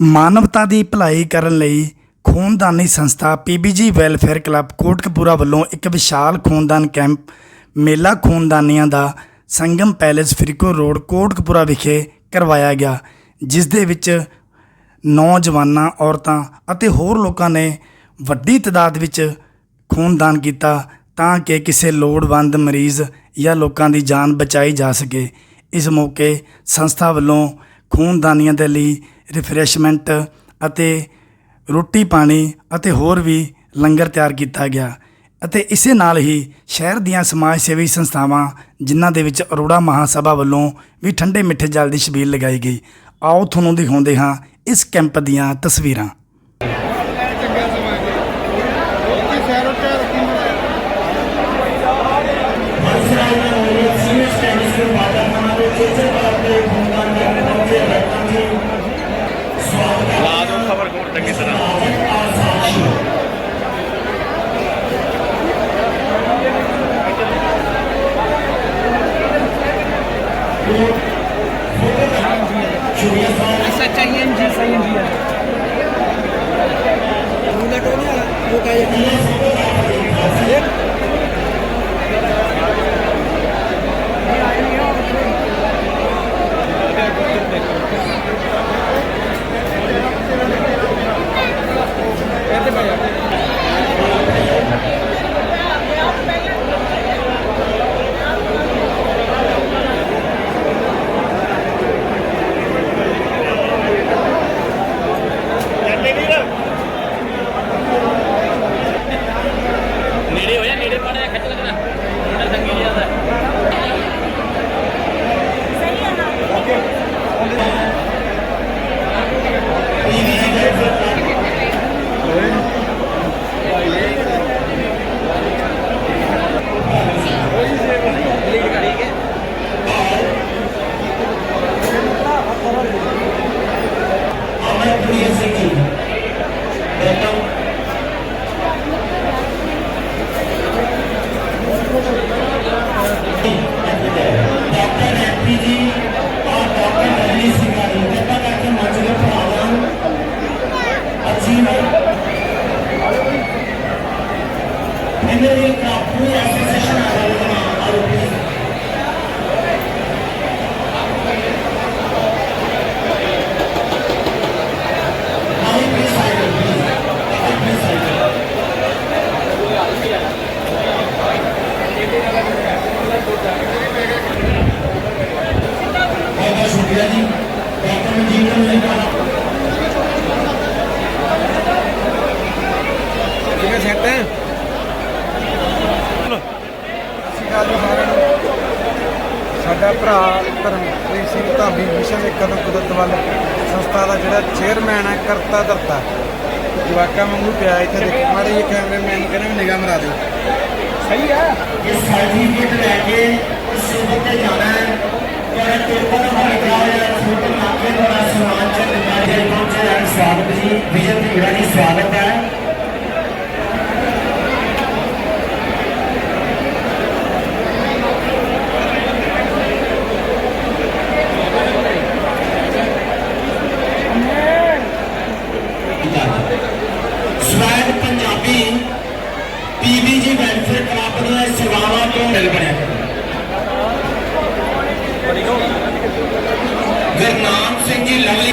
ਮਾਨਵਤਾ ਦੀ ਭਲਾਈ ਕਰਨ ਲਈ ਖੂਨਦਾਨੀ ਸੰਸਥਾ ਪੀਬੀਜੀ ਵੈਲਫੇਅਰ ਕਲੱਬ ਕੋਟਕਪੂਰਾ ਵੱਲੋਂ ਇੱਕ ਵਿਸ਼ਾਲ ਖੂਨਦਾਨ ਕੈਂਪ, ਮੇਲਾ ਖੂਨਦਾਨੀਆਂ ਦਾ ਸੰਗਮ ਪੈਲੇਸ ਫਰੀਕੋ ਰੋਡ, ਕੋਟਕਪੂਰਾ ਵਿਖੇ ਕਰਵਾਇਆ ਗਿਆ, ਜਿਸ ਦੇ ਵਿੱਚ ਨੌਜਵਾਨਾਂ, ਔਰਤਾਂ ਅਤੇ ਹੋਰ ਲੋਕਾਂ ਨੇ ਵੱਡੀ ਤਾਦਾਦ ਵਿੱਚ ਖੂਨਦਾਨ ਕੀਤਾ ਤਾਂ ਕਿ ਕਿਸੇ ਲੋੜਵੰਦ ਮਰੀਜ਼ ਜਾਂ ਲੋਕਾਂ ਦੀ ਜਾਨ ਬਚਾਈ ਜਾ ਸਕੇ। ਇਸ ਮੌਕੇ ਸੰਸਥਾ ਵੱਲੋਂ ਖੂਨਦਾਨੀਆਂ ਦੇ ਲਈ ਰਿਫਰੈਸ਼ਮੈਂਟ ਅਤੇ ਰੋਟੀ ਪਾਣੀ ਅਤੇ ਹੋਰ ਵੀ ਲੰਗਰ ਤਿਆਰ ਕੀਤਾ ਗਿਆ ਅਤੇ ਇਸੇ ਨਾਲ ਹੀ ਸ਼ਹਿਰ ਦੀਆਂ ਸਮਾਜ ਸੇਵੀ ਸੰਸਥਾਵਾਂ, ਜਿਨ੍ਹਾਂ ਦੇ ਵਿੱਚ ਅਰੋੜਾ ਮਹਾਸਭਾ ਵੱਲੋਂ ਵੀ ਠੰਡੇ ਮਿੱਠੇ ਜਲ ਦੀ ਛਬੀਲ ਲਗਾਈ ਗਈ। ਆਓ ਤੁਹਾਨੂੰ ਦਿਖਾਉਂਦੇ ਹਾਂ ਇਸ ਕੈਂਪ ਦੀਆਂ ਤਸਵੀਰਾਂ। ਲਾ SINGR. Una colonia, no cae aquí. ਸਾਡਾ ਭਰਾ ਧਰਮਪ੍ਰੀਤ ਸਿੰਘ ਧਾਮੀ ਮਿਸ਼ਨ ਏਕਤਾ ਕੁਦਰਤ ਵੱਲ ਸੰਸਥਾ ਦਾ ਜਿਹੜਾ ਚੇਅਰਮੈਨ ਹੈ ਕਰਤਾ ਧਰਤਾ। ਜਵਾਕਾਂ ਵਾਂਗੂ ਪਿਆ ਇੱਥੇ ਦੇਖ। ਮਾਰੇ ਇਹ ਕੈਮਰਾਮੈਨ ਕਹਿੰਦੇ ਵੀ ਨਿਗਾਹ ਮਰਾ ਦਿਓ। ਸਹੀ ਹੈ। ਇਹ ਸਰਟੀਫਿਕੇਟ ਲੈ ਕੇ ਸੇਵਕ ਤੇ ਜਾਣਾ ਹੈ। ਪਰ ਟੋਕਨ ਬਣ ਗਿਆ ਹੈ ਛੋਟੇ ਨਾਕੇ ਦਾ ਸਨਮਾਨ ਚ ਨਿਕਾਲੇ ਪਹੁੰਚੇ ਹਨ ਸਵਾਗਤ ਜੀ। ਵਿਜਨ ਧੀਰਾ ਜੀ ਸਵਾਗਤ ਹੈ। ਪੰਜਾਬੀ ਪੀਬੀਜੀ ਵੈਲਫੇਅਰ ਕਲੱਬ ਦੀਆਂ ਸੇਵਾਵਾਂ ਤੋਂ ਮਿਲ ਬਣਿਆ ਗੁਰਨਾਮ ਸਿੰਘ ਜੀ ਲਵਲੀ